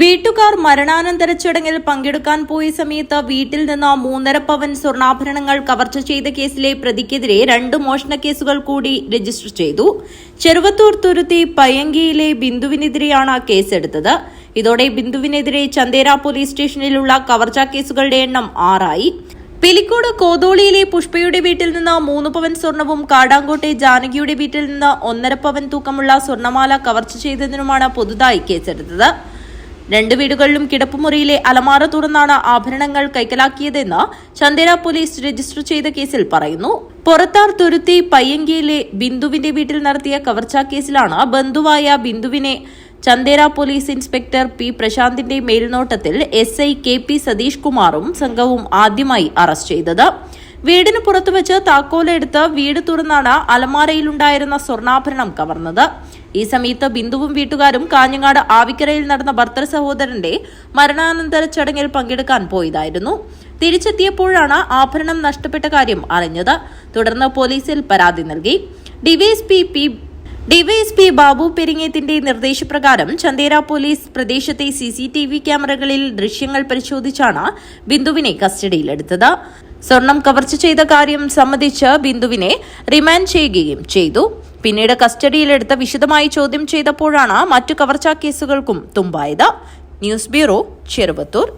വീട്ടുകാർ മരണാനന്തര ചടങ്ങിൽ പങ്കെടുക്കാൻ പോയ സമയത്ത് വീട്ടിൽ നിന്ന് മൂന്നര പവൻ സ്വർണാഭരണങ്ങൾ കവർച്ച ചെയ്ത കേസിലെ പ്രതിക്കെതിരെ രണ്ട് മോഷണ കേസുകൾ കൂടി രജിസ്റ്റർ ചെയ്തു. ചെറുവത്തൂർ തുരുത്തി പയ്യങ്കിയിലെ ബിന്ദുവിനെതിരെയാണ് കേസെടുത്തത്. ഇതോടെ ബിന്ദുവിനെതിരെ ചന്തേര പോലീസ് സ്റ്റേഷനിലുള്ള കവർച്ചാ കേസുകളുടെ എണ്ണം ആറായി. പിലിക്കോട് കോതോളിയിലെ പുഷ്പയുടെ വീട്ടിൽ നിന്ന് മൂന്ന് പവൻ സ്വർണവും കാടാങ്കോട്ടെ ജാനകിയുടെ വീട്ടിൽ നിന്ന് ഒന്നര പവൻ തൂക്കമുള്ള സ്വർണമാല കവർച്ച ചെയ്തതിനുമാണ് പുതുതായി കേസെടുത്തത്. രണ്ട് വീടുകളിലും കിടപ്പുമുറിയിലെ അലമാറ തുറന്നാണ് ആഭരണങ്ങൾ കൈക്കലാക്കിയതെന്ന് ചന്ദേര പോലീസ് രജിസ്റ്റർ ചെയ്ത കേസിൽ പറയുന്നു. പുറത്താർ തുരുത്തി പയ്യങ്കിയിലെ ബിന്ദുവിന്റെ വീട്ടിൽ നടത്തിയ കവർച്ചാ കേസിലാണ് ബന്ധുവായ ബിന്ദുവിനെ ചന്ദേര പോലീസ് ഇൻസ്പെക്ടർ പി പ്രശാന്തിന്റെ മേൽനോട്ടത്തിൽ S I K P Satheesh കുമാറും സംഘവും ആദ്യമായി അറസ്റ്റ് ചെയ്തത്. വീടിന് പുറത്തുവച്ച് താക്കോലെടുത്ത് വീട് തുറന്നാണ് അലമാരയിലുണ്ടായിരുന്ന സ്വർണാഭരണം കവർന്നത്. ഈ സമയത്ത് ബിന്ദുവും വീട്ടുകാരും കാഞ്ഞങ്ങാട് ആവിക്കരയിൽ നടന്ന ഭർത്തൃ സഹോദരന്റെ മരണാനന്തര ചടങ്ങിൽ പങ്കെടുക്കാൻ പോയതായിരുന്നു. തിരിച്ചെത്തിയപ്പോഴാണ് ആഭരണം നഷ്ടപ്പെട്ട കാര്യം അറിഞ്ഞത്. തുടർന്ന് പോലീസിൽ പരാതി നൽകി. ഡിവൈഎസ്പി പി ഡിവൈഎസ്പി ബാബു പെരിങ്ങേത്തിന്റെ നിർദ്ദേശപ്രകാരം ചന്തേര പോലീസ് പ്രദേശത്തെ സി സി ടി വി ക്യാമറകളിൽ ദൃശ്യങ്ങൾ പരിശോധിച്ചാണ് ബിന്ദുവിനെ കസ്റ്റഡിയിലെടുത്തത്. സ്വർണം കവർച്ച ചെയ്ത കാര്യം സംബന്ധിച്ച് ബിന്ദുവിനെ റിമാൻഡ് ചെയ്യുകയും ചെയ്തു. പിന്നീട് കസ്റ്റഡിയിലെടുത്ത് വിശദമായി ചോദ്യം ചെയ്തപ്പോഴാണ് മറ്റു കവർച്ചാ കേസുകൾക്കും തുമ്പായത്. News bureau Cheruvathur.